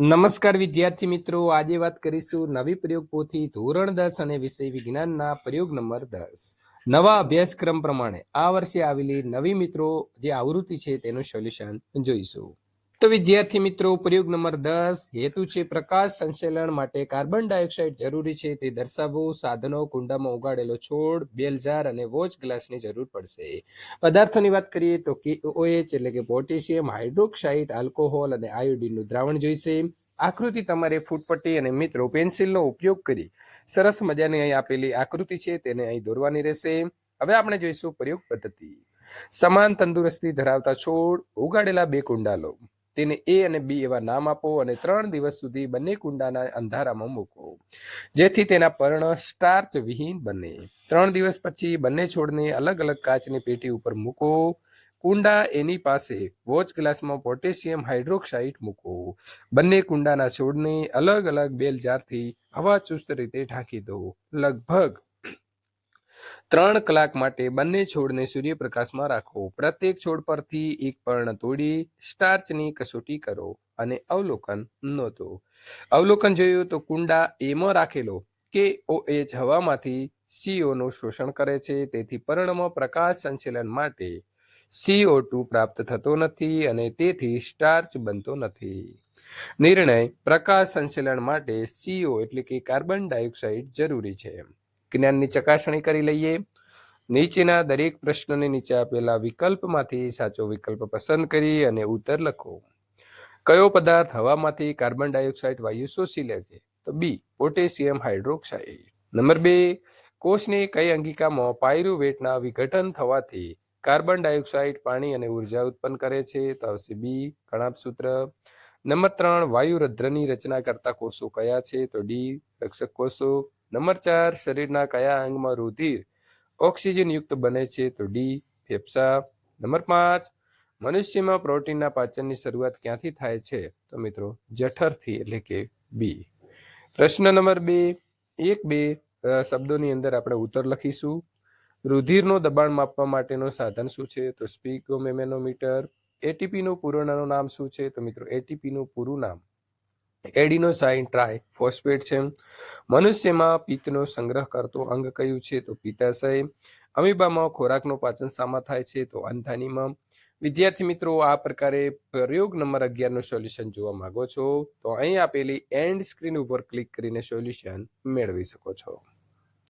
નમસ્કાર વિદ્યાર્થી મિત્રો, આજે વાત કરીશું નવી પ્રયોગ પોથી ધોરણ દસ અને વિષય વિજ્ઞાનના પ્રયોગ નંબર દસ. નવા અભ્યાસક્રમ પ્રમાણે આ વર્ષે આવેલી નવી મિત્રો જે આવૃત્તિ છે તેનું સોલ્યુશન જોઈશું. તો વિદ્યાર્થી મિત્રો, પ્રયોગ નંબર દસ, હેતુ છે પ્રકાશ સંશ્લેષણ માટે કાર્બન ડાયોક્સાઇડ જરૂરી છે. તે દર્શાવવું સાધનો, કુંડામાં ઉગાડેલો છોડ બેલજાર અને વોચ ગ્લાસની જરૂર પડશે. પદાર્થોની વાત કરીએ તો ઓએચ એટલે કે પોટેશિયમ, હાઇડ્રોક્સાઇડ, આલ્કોહોલ અને આયોડિનનું દ્રાવણ જોઈશે. આકૃતિ તમારે ફૂટપટ્ટી અને મિત્રો પેન્સિલનો ઉપયોગ કરી સરસ મજાની અહીં આપેલી આકૃતિ છે, તેને અહીં દોરવાની રહેશે. હવે આપણે જોઈશું પ્રયોગ પદ્ધતિ. સમાન તંદુરસ્તી ધરાવતા છોડ, ઉગાડેલા બે કુંડા લો તેને એ અને બી એવા નામ આપો અને ત્રણ દિવસ સુધી બંને કુંડાના અંધારામાં મૂકો. જેથી તેના પર્ણ સ્ટાર્ચ વિહીન બને. ત્રણ દિવસ પછી બંને છોડને અલગ અલગ કાચની પેટી ઉપર મૂકો. કુંડા એની પાસે વોચ ગ્લાસમાં પોટેશિયમ હાઇડ્રોક્સાઇડ મૂકો. બંને કુંડાના છોડને અલગ અલગ બેલ જારથી હવા ચુસ્ત રીતે ઢાંકી દો. લગભગ ત્રણ કલાક માટે બંને છોડને સૂર્યપ્રકાશમાં રાખો. પ્રત્યેક છોડ પરથી એક પર્ણ તોડી સ્ટાર્ચની કસોટી કરો અને અવલોકન નોંધો. અવલોકન જોયું તો કુંડા એમાં રાખેલો કે ઓએચ હવામાંથી સીઓનું શોષણ કરે છે, તેથી પર્ણમાં પ્રકાશ સંચલન માટે સીઓ ટુ પ્રાપ્ત થતો નથી અને તેથી સ્ટાર્ચ બનતો નથી. નિર્ણય, પ્રકાશ સંચલન માટે સીઓ એટલે કે કાર્બન ડાયોક્સાઇડ જરૂરી છે. જ્ઞાનની ચકાસણી કરી લઈએ. નીચેના દરેક પ્રશ્નને નીચે આપેલા વિકલ્પમાંથી સાચો વિકલ્પ પસંદ કરી અને ઉત્તર લખો. કયો પદાર્થ હવામાંથી કાર્બન ડાયોક્સાઇડ વાયુ શોષી લે છે? તો બી, પોટેશિયમ હાઇડ્રોક્સાઇડ. નંબર બે, કોષની કઈ અંગિકામાં પાયરુવેટના વિઘટન થવાથી કાર્બન ડાયોક્સાઇડ પાણી અને ઊર્જા ઉત્પન્ન કરે છે? તો આવશે બી, કણાપ સૂત્ર. નંબર ત્રણ વાયુ રદ્રની રચના કરતા કોષો કયા છે? તો ડી, રક્ષક કોષો. નંબર ચાર, શરીરના કયા અંગમાં રુધિર ઓક્સિજનયુક્ત બને છે? તો ડી, ફેફસા. નંબર પાંચ, મનુષ્યમાં પ્રોટીનના પાચનની શરૂઆત ક્યાંથી થાય છે? તો મિત્રો, જઠરથી, એટલે કે બી પ્રશ્ન નંબર બે, એક, બે શબ્દોની અંદર આપણે ઉત્તર લખીશું. રુધિરનું દબાણ માપવા માટેનું સાધન શું છે? તો સ્પીકોમેમેનોમીટર એટીપીનું પૂર્ણનું નામ શું છે? તો મિત્રો એટીપીનું પૂરું નામ એડિનોસાઇન ટ્રાય ફોસ્ફેટ છે. મનુષ્યમાં પિત્તનો સંગ્રહ કરતો અંગ કયું છે તો પિત્તાશય. અમીબામાં ખોરાકનો પાચન સામા થાય છે તો અંધાનીમાં. વિદ્યાર્થી મિત્રો, આ પ્રકારે પ્રયોગ નંબર અગિયારનું સોલ્યુશન જોવા માંગો છો તો અહીં આપેલી એન્ડ સ્ક્રીન ઉપર ક્લિક કરીને સોલ્યુશન મેળવી શકો છો.